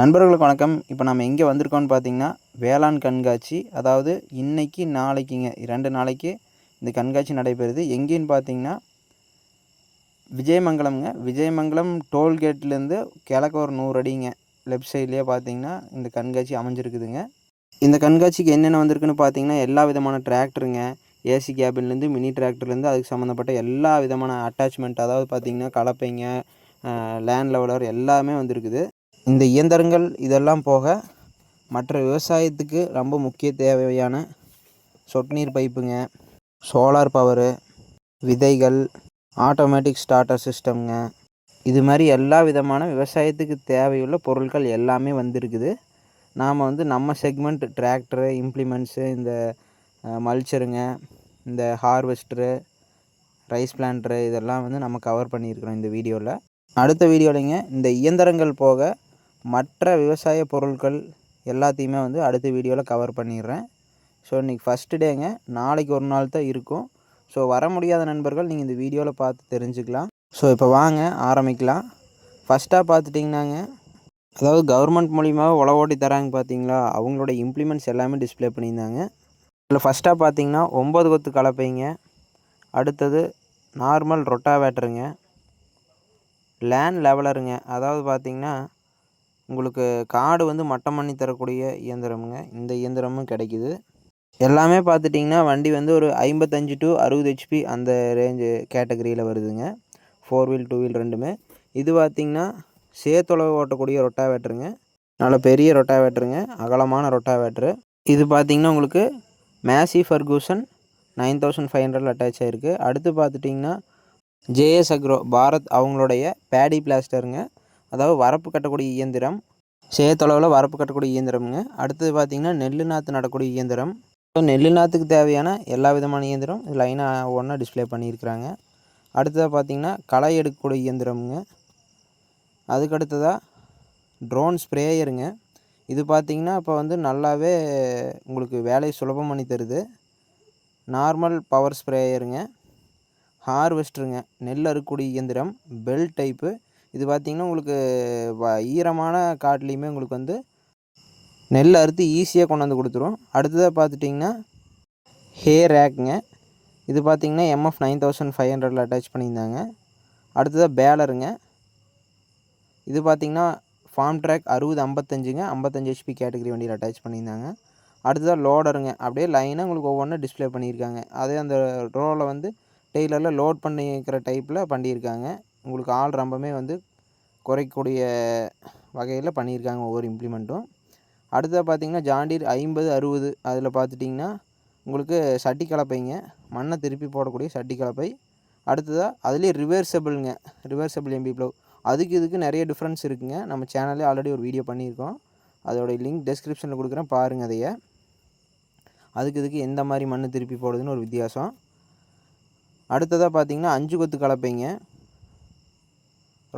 நண்பர்களுக்கு வணக்கம். இப்போ நம்ம எங்கே வந்திருக்கோம்னு பார்த்தீங்கன்னா வேளாண் கண்காட்சி. அதாவது இன்றைக்கி நாளைக்குங்க ரெண்டு நாளைக்கு இந்த கண்காட்சி நடைபெறுது. எங்கேன்னு பார்த்தீங்கன்னா விஜயமங்கலம்ங்க. விஜயமங்கலம் டோல்கேட்லேருந்து கிழக்கு ஒரு நூறு அடிங்க. லெஃப்ட் சைட்லேயே பார்த்தீங்கன்னா இந்த கண்காட்சி அமைஞ்சிருக்குதுங்க. இந்த கண்காட்சிக்கு என்னென்ன வந்திருக்குன்னு பார்த்தீங்கன்னா எல்லா விதமான டிராக்டருங்க. ஏசி கேபின்லேருந்து மினி டிராக்டர்லேருந்து அதுக்கு சம்மந்தப்பட்ட எல்லா விதமான அட்டாச்மெண்ட் அதாவது பார்த்தீங்கன்னா கலப்பைங்க லேண்ட் லெவலர் எல்லாமே வந்திருக்குது. இந்த இயந்திரங்கள் இதெல்லாம் போக மற்ற விவசாயத்துக்கு ரொம்ப முக்கிய தேவையான சொட்டு நீர் பைப்புங்க சோலார் பவரு விதைகள் ஆட்டோமேட்டிக் ஸ்டார்டர் சிஸ்டம்ங்க இது மாதிரி எல்லா விதமான விவசாயத்துக்கு தேவையுள்ள பொருட்கள் எல்லாமே வந்திருக்குது. நாம் வந்து நம்ம செக்மெண்ட் டிராக்டரு இம்ப்ளிமெண்ட்ஸு இந்த மல்ச்சருங்க இந்த ஹார்வெஸ்டரு ரைஸ் பிளான்ட்ரு இதெல்லாம் வந்து நம்ம கவர் பண்ணியிருக்கிறோம் இந்த வீடியோவில் அடுத்த வீடியோவிலங்க இந்த இயந்திரங்கள் போக மற்ற விவசாய பொருட்கள் எல்லாத்தையுமே வந்து அடுத்த வீடியோவில் கவர் பண்ணிடுறேன். ஸோ இன்றைக்கி ஃபஸ்ட்டு டேங்க நாளைக்கு ஒரு நாள் தான் இருக்கும். ஸோ வர முடியாத நண்பர்கள் நீங்கள் இந்த வீடியோவில் பார்த்து தெரிஞ்சுக்கலாம். ஸோ இப்போ வாங்க ஆரம்பிக்கலாம். ஃபஸ்ட்டாக பார்த்துட்டிங்கனாங்க அதாவது கவர்மெண்ட் மூலியமாக உழவு ஓட்டி தராங்க பார்த்தீங்களா? அவங்களோட இம்ப்ளிமெண்ட்ஸ் எல்லாமே டிஸ்பிளே பண்ணியிருந்தாங்க. இதில் ஃபஸ்ட்டாக பார்த்தீங்கன்னா ஒம்பது கொத்து கலப்பைங்க. அடுத்தது நார்மல் ரொட்டாவேட்டருங்க லேண்ட் லெவலருங்க அதாவது பார்த்திங்கன்னா உங்களுக்கு காடு வந்து மட்டம் பண்ணி தரக்கூடிய இயந்திரமுங்க. இந்த இயந்திரமும் கிடைக்கிது. எல்லாமே பார்த்துட்டிங்கன்னா வண்டி வந்து ஒரு ஐம்பத்தஞ்சு டு அறுபது ஹெச்பி அந்த ரேஞ்சு கேட்டகரியில் வருதுங்க. ஃபோர் வீல் டூ வீல் ரெண்டுமே. இது பார்த்திங்கன்னா சேத்தொலைவு ஓட்டக்கூடிய ரொட்டாவேட்டருங்க நல்ல பெரிய ரொட்டாவேட்டருங்க அகலமான ரொட்டாவேட்டரு இது பார்த்திங்கன்னா உங்களுக்கு Massey Ferguson nine thousand five ஹண்ட்ரடில் அட்டாச் ஆகிருக்கு அடுத்து பார்த்துட்டிங்கன்னா ஜேஎஸ் அக்ரோ பாரத் அவங்களுடைய பேடி பிளாஸ்டருங்க அதாவது வரப்பு கட்டக்கூடிய இயந்திரம் சேத்தளவில் வரப்பு கட்டக்கூடிய இயந்திரம்ங்க. அடுத்தது பார்த்திங்கன்னா நெல் நாற்று நடக்கூடிய இயந்திரம். ஸோ நெல் நாற்றுக்கு தேவையான எல்லா விதமான இயந்திரம் லைனாக ஒன்றா டிஸ்பிளே பண்ணியிருக்கிறாங்க. அடுத்ததாக பார்த்திங்கன்னா களை எடுக்கக்கூடிய இயந்திரம்ங்க. அதுக்கு அடுத்ததாக ட்ரோன் ஸ்ப்ரேயருங்க இது பார்த்திங்கன்னா இப்போ வந்து நல்லாவே உங்களுக்கு வேலையை சுலபம் பண்ணி தருது. நார்மல் பவர் ஸ்ப்ரேயருங்க ஹார்வெஸ்டருங்க நெல் அறுக்கக்கூடிய இயந்திரம். பெல் டைப்பு இது பார்த்திங்கன்னா உங்களுக்கு வ ஈரமான காட்டிலையுமே உங்களுக்கு வந்து நெல் அறுத்து ஈஸியாக கொண்டாந்து கொடுத்துரும். அடுத்ததாக பார்த்துட்டிங்கன்னா ஹே ரேக்குங்க இது பார்த்திங்கன்னா எம்எஃப் நைன் தௌசண்ட் ஃபைவ் ஹண்ட்ரடில் அட்டாச் பண்ணியிருந்தாங்க. அடுத்ததாக பேலருங்க இது பார்த்திங்கன்னா ஃபார்ம் ட்ராக் அறுபது ஐம்பத்தஞ்சுங்க. ஐம்பத்தஞ்சு ஹெச்பி கேட்டகரி வண்டியில் அட்டாச் பண்ணியிருந்தாங்க. அடுத்ததாக லோடருங்க அப்படியே லைனாக உங்களுக்கு ஒவ்வொன்றும் டிஸ்பிளே பண்ணியிருக்காங்க. அதே அந்த ரோவில் வந்து டெய்லரில் லோட் பண்ணிக்கிற டைப்பில் பண்ணியிருக்காங்க. உங்களுக்கு ஆள் ரொம்பவுமே வந்து குறைக்கக்கூடிய வகையில் பண்ணியிருக்காங்க ஒவ்வொரு இம்ப்ளிமெண்ட்டும் அடுத்ததாக பார்த்தீங்கன்னா ஜாண்டீர் ஐம்பது அறுபது அதில் பார்த்துட்டிங்கன்னா உங்களுக்கு சட்டி கலப்பைங்க மண்ணை திருப்பி போடக்கூடிய சட்டி கலப்பை அடுத்ததாக அதுலேயே ரிவர்சபிளுங்க ரிவர்சபிள் எம்பி ப்ளவ் அதுக்கு இதுக்கு நிறைய டிஃப்ரென்ஸ் இருக்குங்க. நம்ம சேனல்லே ஆல்ரெடி ஒரு வீடியோ பண்ணியிருக்கோம். அதோடைய லிங்க் டெஸ்கிரிப்ஷனில் கொடுக்குறேன். பாருங்கள் அதைய. அதுக்கு இதுக்கு எந்த மாதிரி மண் திருப்பி போடுதுன்னு ஒரு வித்தியாசம். அடுத்ததாக பார்த்தீங்கன்னா அஞ்சு கொத்து கலப்பைங்க.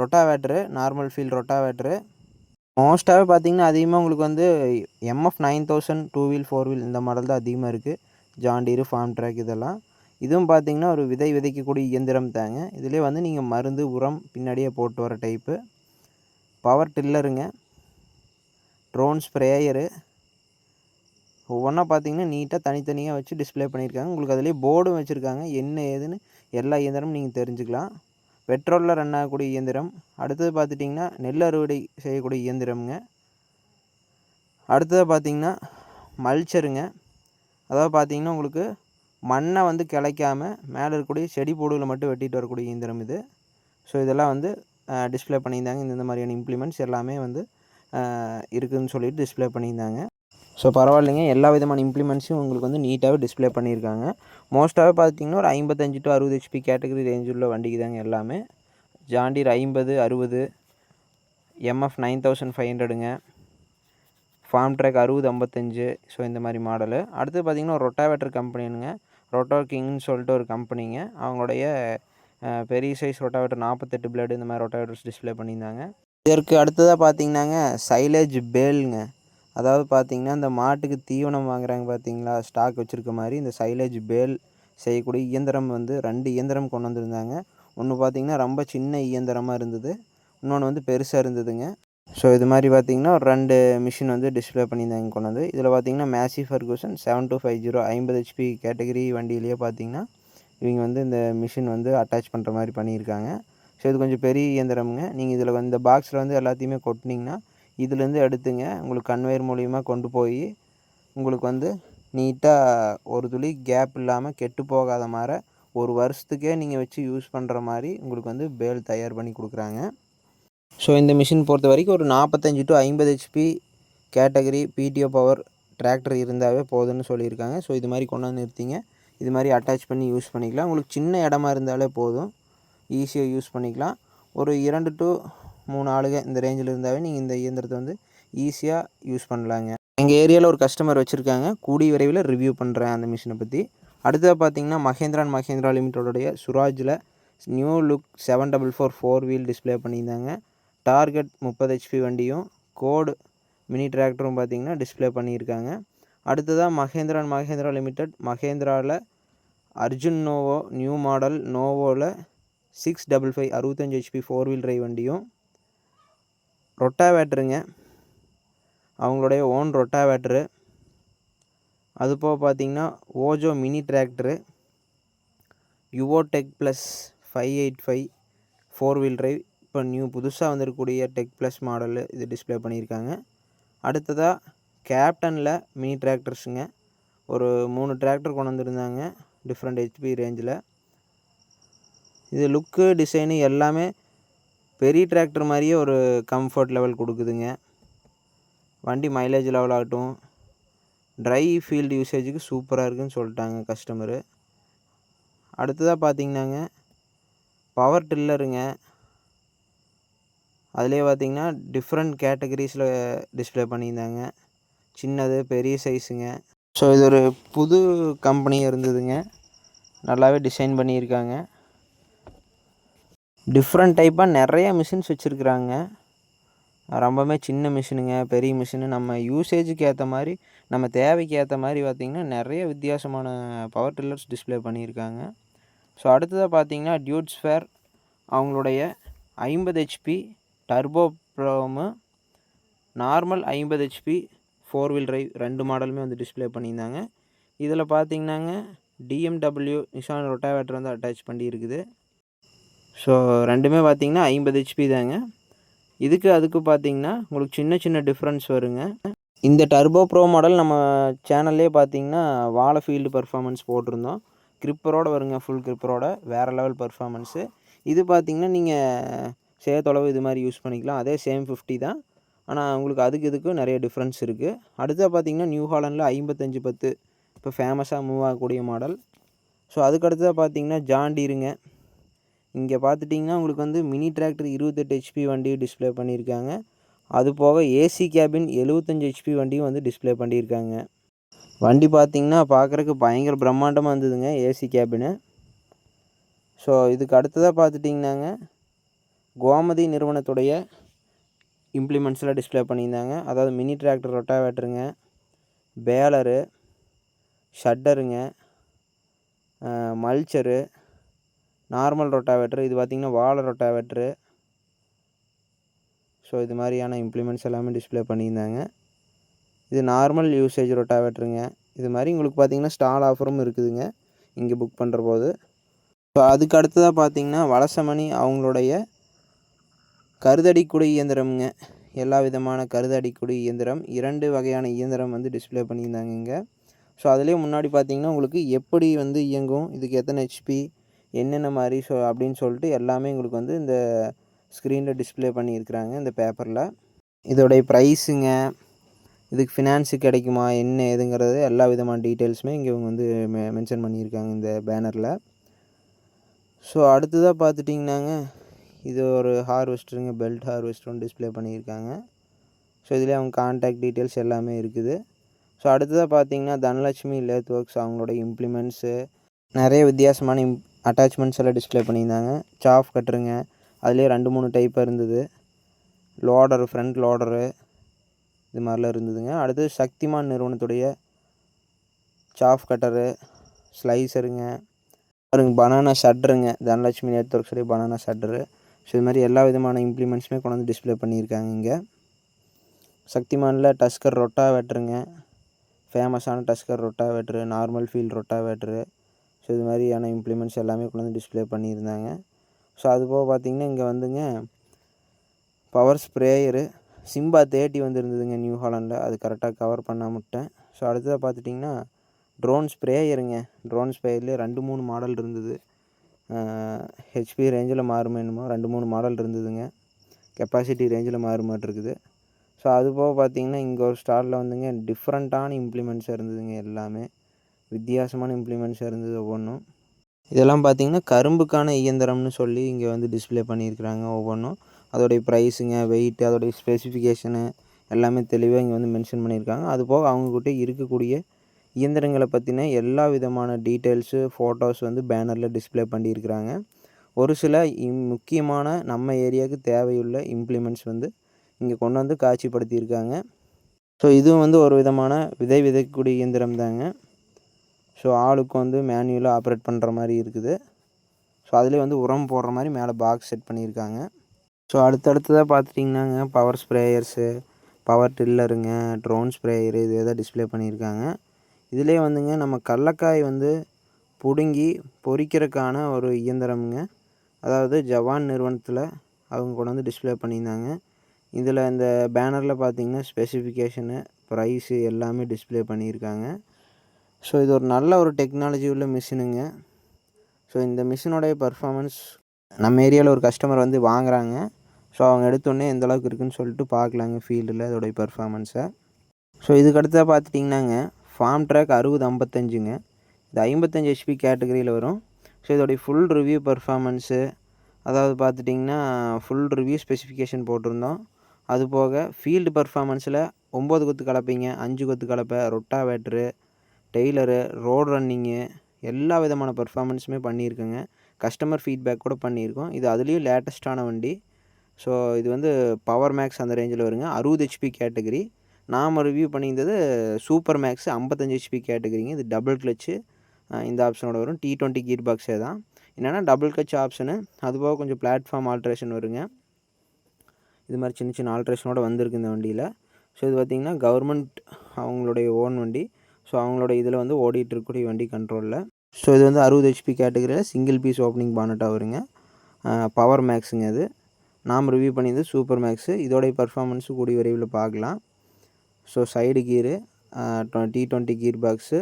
ரொட்டாவேட்ரு நார்மல் ஃபீல் ரொட்டாவேட்ரு மோஸ்ட்டாகவே பார்த்தீங்கன்னா அதிகமாக உங்களுக்கு வந்து MF nine thousand two wheel four wheel இந்த மாடல் தான் அதிகமாக இருக்குது ஜாண்டீரு ஃபார்ம் ட்ராக் இதெல்லாம். இதுவும் பார்த்தீங்கன்னா ஒரு விதை விதைக்கக்கூடிய இயந்திரம் தாங்க. இதிலே வந்து நீங்கள் மருந்து உரம் பின்னாடியே போட்டு வர டைப்பு பவர் டில்லருங்க ட்ரோன் ஸ்ப்ரேயரு ஒவ்வொன்றா பார்த்தீங்கன்னா நீட்டாக தனித்தனியாக வச்சு டிஸ்பிளே பண்ணியிருக்காங்க. உங்களுக்கு அதிலே போர்டும் வச்சுருக்காங்க. என்ன ஏதுன்னு எல்லா இயந்திரமும் நீங்கள் தெரிஞ்சுக்கலாம். பெட்ரோலில் ரன் ஆகக்கூடிய இயந்திரம். அடுத்தது பார்த்துட்டிங்கன்னா நெல் அறுவடை செய்யக்கூடிய இயந்திரம்ங்க. அடுத்தது பார்த்திங்கன்னா மல்ச்சருங்க அதாவது பார்த்திங்கன்னா உங்களுக்கு மண்ணை வந்து கிளைக்காமல் மேலே இருக்கக்கூடிய செடி போடுகளை மட்டும் வெட்டிட்டு வரக்கூடிய இயந்திரம் இது. ஸோ இதெல்லாம் வந்து டிஸ்பிளே பண்ணியிருந்தாங்க. இந்த மாதிரியான இம்ப்ளிமெண்ட்ஸ் எல்லாமே வந்து இருக்குதுன்னு சொல்லிட்டு டிஸ்பிளே பண்ணியிருந்தாங்க. ஸோ பரவாயில்லைங்க. எல்லா விதமான இம்ப்ளிமெண்ட்ஸும் உங்களுக்கு வந்து நீட்டாகவே டிஸ்பிளே பண்ணியிருக்காங்க. மோஸ்ட்டாகவே பார்த்திங்கன்னா ஒரு ஐம்பத்தஞ்சு டு அறுபது ஹெச்பி கேட்டகரி ரேஞ்ச் உள்ள வண்டிக்கு தாங்க எல்லாமே ஜாண்டிர் ஐம்பது அறுபது எம்எஃப் நைன் தௌசண்ட் ஃபைவ் ஹண்ட்ரடுங்க ஃபார்ம் ட்ராக் அறுபது ஐம்பத்தஞ்சு. ஸோ இந்த மாதிரி மாடலு அடுத்து பார்த்திங்கன்னா ரொட்டாவேட்டர் கம்பெனிங்க ரொட்டோ கிங்னு சொல்லிட்டு ஒரு கம்பெனிங்க அவங்களுடைய பெரிய சைஸ் ரொட்டாவேட்டர் நாற்பத்தெட்டு பிளேடு இந்த மாதிரி ரொட்டாவேட்டர்ஸ் டிஸ்பிளே பண்ணியிருந்தாங்க. இதற்கு அடுத்ததாக பார்த்தீங்கன்னாங்க சைலேஜ் பேலுங்க அதாவது பார்த்திங்கன்னா இந்த மாட்டுக்கு தீவனம் வாங்குறாங்க பார்த்தீங்களா? ஸ்டாக் வச்சுருக்க மாதிரி இந்த சைலேஜ் பேல் செய்யக்கூடிய இயந்திரம் வந்து ரெண்டு இயந்திரம் கொண்டு வந்திருந்தாங்க. ஒன்று பார்த்திங்கன்னா ரொம்ப சின்ன இயந்திரமாக இருந்தது. இன்னொன்று வந்து பெருசாக இருந்ததுங்க. ஸோ இது மாதிரி பார்த்தீங்கன்னா ஒரு ரெண்டு மிஷின் வந்து டிஸ்ப்ளே பண்ணியிருந்தாங்க கொண்டு வந்து. இதில் பார்த்தீங்கன்னா Massey Ferguson seven two five zero ஐம்பது ஹெச்பி கேட்டகரி வண்டியிலேயே பார்த்தீங்கன்னா இவங்க வந்து இந்த மிஷின் வந்து அட்டாச் பண்ணுற மாதிரி பண்ணியிருக்காங்க. ஸோ இது கொஞ்சம் பெரிய இயந்திரமுங்க. நீங்கள் இதில் இந்த பாக்ஸில் வந்து எல்லாத்தையுமே கொட்டினீங்கன்னா இதுலேருந்து எடுத்துங்க. உங்களுக்கு கன்வேயர் மூலிமா கொண்டு போய் உங்களுக்கு வந்து நீட்டாக ஒரு துளி கேப் இல்லாமல் கெட்டு போகாத மாதிரி ஒரு வருஷத்துக்கே நீங்கள் வச்சு யூஸ் பண்ணுற மாதிரி உங்களுக்கு வந்து பேல் தயார் பண்ணி கொடுக்குறாங்க. ஸோ இந்த மிஷின் பொறுத்த வரைக்கும் ஒரு நாற்பத்தஞ்சு டு ஐம்பது HP category PTO power tractor இருந்தாவே போதும்னு சொல்லியிருக்காங்க. ஸோ இது மாதிரி கொண்டாந்து நிறுத்திங்க. இது மாதிரி அட்டாச் பண்ணி யூஸ் பண்ணிக்கலாம். உங்களுக்கு சின்ன இடமா இருந்தாலே போதும். ஈஸியாக யூஸ் பண்ணிக்கலாம். ஒரு இரண்டு டு மூணு ஆளுங்க இந்த ரேஞ்சில் இருந்தாவே நீங்கள் இந்த இயந்திரத்தை வந்து ஈஸியாக யூஸ் பண்ணலாங்க. எங்கள் ஏரியாவில் ஒரு கஸ்டமர் வச்சுருக்காங்க. கூடிய விரைவில் ரிவ்யூ பண்ணுறேன் அந்த மிஷினை பற்றி அடுத்ததாக பார்த்தீங்கன்னா மகேந்திரா அண்ட் மஹேந்திரா லிமிட்டோடைய சுராஜில் new look seven double four four wheel display பண்ணியிருந்தாங்க. டார்கெட் முப்பது ஹெச்பி வண்டியும் கோடு மினி டிராக்டரும் பார்த்தீங்கன்னா டிஸ்ப்ளே பண்ணியிருக்காங்க. அடுத்ததாக மஹேந்திரா அண்ட் மஹேந்திரா லிமிடெட் மகேந்திராவில் அர்ஜுன் நோவோ நியூ மாடல் நோவோவில் சிக்ஸ் டபுள் ஃபைவ் அறுபத்தஞ்சி ஹெச்பி ஃபோர் வீல் டிரைவ் வண்டியும் ரொட்டாவேட்டருங்க. அவங்களுடைய ஓன் ரொட்டாவேட்டரு. அது போக பார்த்தீங்கன்னா Oja mini tractor. Yuvo Tech plus five eight five four wheel drive. இப்போ நியூ புதுசாக வந்திருக்கக்கூடிய டெக் ப்ளஸ் மாடலு இது டிஸ்ப்ளே பண்ணியிருக்காங்க. அடுத்ததாக கேப்டனில் மினி டிராக்டர்ஸுங்க. ஒரு மூணு டிராக்டர் கொண்டு வந்திருந்தாங்க. டிஃப்ரெண்ட் ஹெச்பி ரேஞ்சில் இது லுக்கு டிசைனு எல்லாமே பெரிய டிராக்டர் மாதிரியே ஒரு கம்ஃபர்ட் லெவல் கொடுக்குதுங்க. வண்டி மைலேஜ் லெவல் ஆகட்டும். ட்ரை ஃபீல்டு யூசேஜுக்கு சூப்பராக இருக்குன்னு சொல்லிட்டாங்க கஸ்டமரு அடுத்ததாக பார்த்தீங்கன்னாங்க பவர் டில்லருங்க அதிலே பார்த்தீங்கன்னா டிஃப்ரெண்ட் கேட்டகரிஸில் டிஸ்ப்ளே பண்ணியிருந்தாங்க. சின்னது பெரிய சைஸுங்க ஸோ இது ஒரு புது கம்பெனி இருந்ததுங்க. நல்லாவே டிசைன் பண்ணியிருக்காங்க. டிஃப்ரெண்ட் டைப்பாக நிறைய மிஷின்ஸ் வச்சுருக்குறாங்க. ரொம்பவுமே சின்ன மிஷினுங்க பெரிய மிஷினு நம்ம யூசேஜுக்கு ஏற்ற மாதிரி நம்ம தேவைக்கு ஏற்ற மாதிரி பார்த்திங்கன்னா நிறைய வித்தியாசமான பவர் டில்லர்ஸ் டிஸ்ப்ளே பண்ணியிருக்காங்க. ஸோ அடுத்ததாக பார்த்தீங்கன்னா டியூட்ஸ் ஃபேர் அவங்களுடைய ஐம்பது ஹெச்பி டர்போ ப்ரோமு நார்மல் ஐம்பது ஹெச்பி ஃபோர் வீல் ட்ரைவ் ரெண்டு மாடலுமே வந்து டிஸ்ப்ளே பண்ணியிருந்தாங்க. இதில் பார்த்திங்கன்னாங்க டிஎம்டபிள்யூ நிஷான் ரொட்டாவேட்டர் வந்து அட்டாச் பண்ணி இருக்குது ஸோ ரெண்டுமே பார்த்தீங்கன்னா ஐம்பது ஹெச்பி தாங்க. இதுக்கு அதுக்கு பார்த்தீங்கன்னா உங்களுக்கு சின்ன சின்ன டிஃப்ரென்ஸ் வருங்க. இந்த டர்போ ப்ரோ மாடல் நம்ம சேனல்லே பார்த்தீங்கன்னா வாழை ஃபீல்டு பர்ஃபார்மன்ஸ் போட்டிருந்தோம். கிரிப்பரோட வருங்க ஃபுல் கிரிப்பரோட வேறு லெவல் பர்ஃபார்மன்ஸு இது பார்த்தீங்கன்னா நீங்கள் சே தொலைவு இது மாதிரி யூஸ் பண்ணிக்கலாம். அதே சேம் ஃபிஃப்டி தான். ஆனால் உங்களுக்கு அதுக்கு இதுக்கும் நிறைய டிஃப்ரென்ஸ் இருக்குது அடுத்தது பார்த்தீங்கன்னா நியூ ஹாலண்டில் ஐம்பத்தஞ்சு பத்து. இப்போ ஃபேமஸாக மூவ் ஆகக்கூடிய மாடல் ஸோ அதுக்கு அடுத்ததாக பார்த்தீங்கன்னா ஜாண்டீருங்க இங்கே பார்த்துட்டிங்கன்னா உங்களுக்கு வந்து மினி டிராக்டர் இருபத்தெட்டு ஹெச்பி வண்டியும் டிஸ்ப்ளே பண்ணியிருக்காங்க அது போக ஏசி கேபின் எழுபத்தஞ்சி ஹெச்பி வண்டியும் வந்து டிஸ்ப்ளே பண்ணியிருக்காங்க வண்டி பார்த்திங்கன்னா பார்க்குறக்கு பயங்கர பிரம்மாண்டமாக இருந்ததுங்க ஏசி கேபினு ஸோ இதுக்கு அடுத்ததாக பார்த்துட்டிங்கன்னாங்க கோமதி நிறுவனத்துடைய இம்ப்ளிமெண்ட்ஸ்லாம் டிஸ்ப்ளே பண்ணியிருந்தாங்க. அதாவது மினி டிராக்டர் ரொட்டாவேட்டருங்க பேலரு ஷட்டருங்க மல்ச்சரு நார்மல் ரொட்டாவேட்ரு இது பார்த்திங்கன்னா வாழை ரொட்டாவேட்ரு. ஸோ இது மாதிரியான இம்ப்ளிமெண்ட்ஸ் எல்லாமே டிஸ்ப்ளே பண்ணியிருந்தாங்க. இது நார்மல் யூசேஜ் ரொட்டாவேட்ருங்க. இது மாதிரி உங்களுக்கு பார்த்திங்கன்னா ஸ்டால் ஆஃபரும் இருக்குதுங்க. இங்கே புக் பண்ணுற போது. ஸோ அதுக்கு அடுத்ததாக பார்த்தீங்கன்னா வலசமணி அவங்களுடைய கருதடிக்குடி இயந்திரம்ங்க. எல்லா விதமான கருதடிக்குடி இயந்திரம் இரண்டு வகையான இயந்திரம் வந்து டிஸ்ப்ளே பண்ணியிருந்தாங்க இங்கே. ஸோ அதுலேயே முன்னாடி பார்த்திங்கன்னா உங்களுக்கு எப்படி வந்து இயங்கும் இதுக்கு எத்தனை ஹெச்பி என்னென்ன மாதிரி ஸோ அப்படின்னு சொல்லிட்டு எல்லாமே உங்களுக்கு வந்து இந்த ஸ்க்ரீனில் டிஸ்ப்ளே பண்ணியிருக்கிறாங்க இந்த பேப்பரில் இதோடைய ப்ரைஸுங்க இதுக்கு ஃபினான்ஸு கிடைக்குமா என்ன ஏதுங்கிறது எல்லா விதமான டீட்டெயில்ஸுமே இங்கே இவங்க வந்து மெ மென்ஷன் பண்ணியிருக்காங்க இந்த பேனரில் ஸோ அடுத்ததாக பார்த்துட்டிங்கன்னாங்க இது ஒரு ஹார்வெஸ்டருங்க பெல்ட் ஹார்வெஸ்டரும் டிஸ்ப்ளே பண்ணியிருக்காங்க. ஸோ இதில் அவங்க கான்டாக்ட் டீட்டெயில்ஸ் எல்லாமே இருக்குது. ஸோ அடுத்ததாக பார்த்தீங்கன்னா தனலட்சுமி லேத் ஒர்க்ஸ் அவங்களோட இம்ப்ளிமெண்ட்ஸு நிறைய வித்தியாசமான இம் அட்டாச்மெண்ட்ஸ் எல்லாம் டிஸ்ப்ளே பண்ணியிருந்தாங்க. சாஃப் கட்டுருங்க. அதுலேயே ரெண்டு மூணு டைப்பாக இருந்தது. லோடரு ஃப்ரண்ட் லோடரு இது மாதிரிலாம் இருந்ததுங்க. அடுத்து சக்திமான் நிறுவனத்துடைய சாஃப் கட்டரு ஸ்லைசருங்க பாருங்க பனானா ஷட்ருங்க தனலட்சுமி நேற்று சொல்லி பனானா ஷட்ரு ஸோ இது மாதிரி எல்லா விதமான இம்ப்ளிமெண்ட்ஸுமே கொண்டு வந்து டிஸ்ப்ளே பண்ணியிருக்காங்க இங்கே. சக்திமானில் டஸ்கர் ரொட்டா வெட்டுருங்க ஃபேமஸான Tusker rotavator normal field ரொட்டா ரொட்டாவேட்ரு ஸோ இது மாதிரியான இம்ப்ளிமெண்ட்ஸ் எல்லாமே கொண்டு வந்து டிஸ்ப்ளே பண்ணியிருந்தாங்க. ஸோ அது போக பார்த்திங்கன்னா இங்கே வந்துங்க பவர் ஸ்ப்ரேயரு சிம்பா தேர்ட்டி வந்துருந்ததுங்க நியூ ஹாலண்டில் அது கரெக்டாக கவர் பண்ண முட்டேன் ஸோ அடுத்ததாக பார்த்துட்டிங்கன்னா ட்ரோன் ஸ்ப்ரேயருங்க ட்ரோன் ஸ்ப்ரேயர்லேயே ரெண்டு மூணு மாடல் இருந்தது. ஹெச்பி ரேஞ்சில் மாறுமே என்னமோ ரெண்டு மூணு மாடல் இருந்ததுங்க. கெப்பாசிட்டி ரேஞ்சில் மாறுமாட்டிருக்குது ஸோ அது போக பார்த்திங்கன்னா இங்கே ஒரு ஸ்டாலில் வந்துங்க டிஃப்ரெண்ட்டான இம்ப்ளிமெண்ட்ஸ் இருந்ததுங்க எல்லாமே. வித்தியாசமான இம்ப்ளிமெண்ட்ஸ் இருந்தது ஒவ்வொன்றும். இதெல்லாம் பார்த்திங்கன்னா கரும்புக்கான இயந்திரம்னு சொல்லி இங்கே வந்து டிஸ்ப்ளே பண்ணியிருக்கிறாங்க ஒவ்வொன்றும். அதோடைய ப்ரைஸுங்க வெயிட்டு அதோடைய ஸ்பெசிஃபிகேஷனு எல்லாமே தெளிவாக இங்கே வந்து மென்ஷன் பண்ணியிருக்காங்க. அது போக அவங்கக்கிட்ட இருக்கக்கூடிய இயந்திரங்களை பற்றின எல்லா விதமான டீட்டெயில்ஸு ஃபோட்டோஸ் வந்து பேனரில் டிஸ்ப்ளே பண்ணியிருக்கிறாங்க. ஒரு சில இம் முக்கியமான நம்ம ஏரியாவுக்கு தேவையுள்ள இம்ப்ளிமெண்ட்ஸ் வந்து இங்கே கொண்டு வந்து காட்சிப்படுத்தியிருக்காங்க. ஸோ இதுவும் வந்து ஒரு விதமான விதை விதைக்கக்கூடிய இயந்திரம் தாங்க ஸோ ஆளுக்கு வந்து மேனுவலாக ஆப்ரேட் பண்ணுற மாதிரி இருக்குது. ஸோ அதுலேயே வந்து உரம் போடுற மாதிரி மேலே பாக்ஸ் செட் பண்ணியிருக்காங்க. ஸோ அடுத்தடுத்ததாக பார்த்துட்டிங்கன்னாங்க பவர் ஸ்ப்ரேயர்ஸு பவர் டில்லருங்க ட்ரோன் ஸ்ப்ரேயரு இது எதாவது டிஸ்ப்ளே பண்ணியிருக்காங்க. இதிலே வந்துங்க நம்ம கடலக்காய் வந்து பிடுங்கி பொறிக்கிறதுக்கான ஒரு இயந்திரம்ங்க. அதாவது ஜவான் நிறுவனத்தில் அவங்க கொண்டு வந்து டிஸ்ப்ளே பண்ணியிருந்தாங்க. இதில் இந்த பேனரில் பார்த்தீங்கன்னா ஸ்பெசிஃபிகேஷனு ப்ரைஸு எல்லாமே டிஸ்ப்ளே பண்ணியிருக்காங்க. ஸோ இது ஒரு நல்ல ஒரு டெக்னாலஜி உள்ள மிஷினுங்க ஸோ இந்த மிஷினோடைய பர்ஃபாமன்ஸ் நம்ம ஏரியாவில் ஒரு கஸ்டமர் வந்து வாங்குகிறாங்க ஸோ அவங்க எடுத்தோடனே எந்த அளவுக்கு இருக்குதுன்னு சொல்லிட்டு பார்க்கலாங்க ஃபீல்டில் அதோடைய பர்ஃபாமன்ஸை ஸோ இதுக்கு பார்த்துட்டிங்கன்னாங்க ஃபார்ம் ட்ராக் அறுபது ஐம்பத்தஞ்சுங்க. இது ஐம்பத்தஞ்சு ஹெச்பி கேட்டகரியில் வரும். ஸோ இதோடைய ஃபுல் ரிவ்யூ பர்ஃபாமன்ஸு அதாவது பார்த்துட்டிங்கன்னா ஃபுல் ரிவ்யூ ஸ்பெசிஃபிகேஷன் போட்டிருந்தோம். அது போக ஃபீல்டு பர்ஃபாமன்ஸில் ஒம்பது கொத்து கலப்பைங்க அஞ்சு கொத்து கலப்பை ரொட்டாவேட்ரு டெய்லரு ரோடு ரன்னிங்கு எல்லா விதமான பர்ஃபார்மன்ஸுமே பண்ணியிருக்குங்க. கஸ்டமர் ஃபீட்பேக் கூட பண்ணியிருக்கோம். இது அதுலேயும் லேட்டஸ்ட்டான வண்டி. ஸோ இது வந்து பவர் மேக்ஸ் அந்த ரேஞ்சில் வருங்க. அறுபது ஹெச்பி கேட்டகரி நாம் ரிவ்யூ பண்ணியிருந்தது சூப்பர் மேக்ஸ் ஐம்பத்தஞ்சு ஹெச்பி கேட்டகரிங்க இது டபுள் கிளச்சு இந்த ஆப்ஷனோட வரும். டி டுவெண்ட்டி கீர் பாக்ஸே தான். என்னென்னா டபுள் கிளச் ஆப்ஷனு அதுபோக கொஞ்சம் பிளாட்ஃபார்ம் ஆல்ட்ரேஷன் வருங்க. இது மாதிரி சின்ன சின்ன ஆல்ட்ரேஷனோட வந்திருக்கு இந்த வண்டியில். ஸோ இது பார்த்திங்கன்னா கவர்மெண்ட் அவங்களுடைய ஓன் வண்டி. ஸோ அவங்களோட இதில் வந்து ஓடிட்டு இருக்கக்கூடிய வண்டி கண்ட்ரோலில் ஸோ இது வந்து அறுபது ஹெச்பி கேட்டகரியில் சிங்கிள் பீஸ் ஓப்பனிங் பானட்டாக வருங்க. பவர் மேக்ஸுங்க அது. நாம் ரிவ்யூ பண்ணியது சூப்பர் மேக்ஸு இதோடைய பர்ஃபார்மன்ஸு கூடிய விரைவில் பார்க்கலாம். So side gear T twenty gear box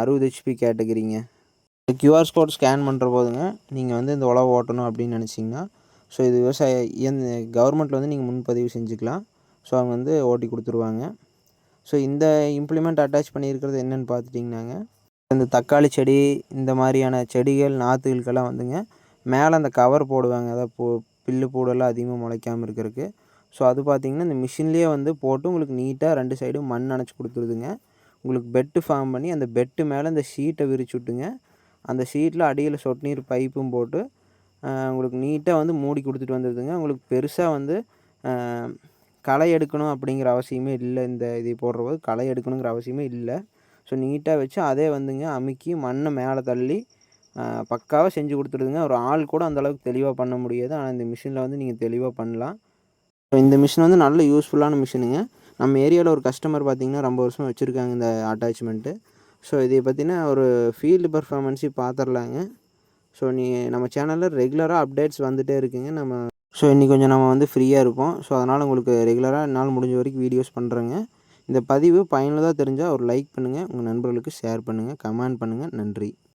அறுபது ஹெச்பி கேட்டகரிங்க கியூஆர் கோட் ஸ்கேன் பண்ணுற போதுங்க நீங்கள் வந்து இந்த உழவு ஓட்டணும் அப்படின்னு நினச்சிங்கன்னா ஸோ இது விவசாய கவர்மெண்ட்டில் வந்து நீங்கள் முன்பதிவு செஞ்சுக்கலாம். ஸோ அவங்க வந்து ஓட்டி கொடுத்துருவாங்க. ஸோ இந்த இம்ப்ளிமெண்ட் அட்டாச் பண்ணியிருக்கிறது என்னென்னு பார்த்துட்டிங்கனாங்க இந்த தக்காளி செடி இந்த மாதிரியான செடிகள் நாற்றுகளுக்கெல்லாம் வந்துங்க. மேலே அந்த கவர் போடுவாங்க. அதாவது போ புல்லு பூடெல்லாம் அதிகமாக முளைக்காமல் இருக்கிறதுக்கு. ஸோ அது பார்த்திங்கன்னா இந்த மிஷின்லேயே வந்து போட்டு உங்களுக்கு நீட்டாக ரெண்டு சைடும் மண் அணைச்சி கொடுத்துருதுங்க. உங்களுக்கு பெட்டு ஃபார்ம் பண்ணி அந்த பெட்டு மேலே இந்த ஷீட்டை விரிச்சு விட்டுங்க. அந்த ஷீட்டில் அடியில் சொட்டு நீர் பைப்பும் போட்டு உங்களுக்கு நீட்டாக வந்து மூடி கொடுத்துட்டு வந்துடுதுங்க. உங்களுக்கு பெருசாக வந்து களை எடுக்கணும் அப்படிங்கிற அவசியமே இல்லை. இந்த இது போடுறபோது களை எடுக்கணுங்கிற அவசியமே இல்லை. ஸோ நீட்டாக வச்சு அதே வந்துங்க அமுக்கி மண்ணை மேலே தள்ளி பக்காவாக செஞ்சு கொடுத்துருதுங்க ஒரு ஆள் கூட அந்தளவுக்கு தெளிவாக பண்ண முடியாது. ஆனால் இந்த மிஷினில் வந்து நீங்கள் தெளிவாக பண்ணலாம். ஸோ இந்த மிஷின் வந்து நல்ல யூஸ்ஃபுல்லான மிஷினுங்க. நம்ம ஏரியாவில் ஒரு கஸ்டமர் பார்த்திங்கன்னா ரொம்ப வருஷமாக வச்சுருக்காங்க இந்த அட்டாச்மெண்ட்டு. ஸோ இதை பற்றின ஒரு ஃபீல்டு பர்ஃபார்மன்ஸையும் பார்த்துடலாங்க. ஸோ நீ நம்ம சேனலில் ரெகுலராக அப்டேட்ஸ் வந்துகிட்டே இருக்குங்க. நம்ம ஸோ இன்றைக்கி கொஞ்சம் நம்ம வந்து ஃப்ரீயாக இருப்போம். ஸோ அதனால் உங்களுக்கு ரெகுலராக என்னால் முடிஞ்ச வரைக்கும் வீடியோஸ் பண்ணுறேங்க இந்த பதிவு பயனுள்ளதாக தெரிஞ்சால் ஒரு லைக் பண்ணுங்கள் உங்கள் நண்பர்களுக்கு ஷேர் பண்ணுங்கள் கமெண்ட் பண்ணுங்கள் நன்றி.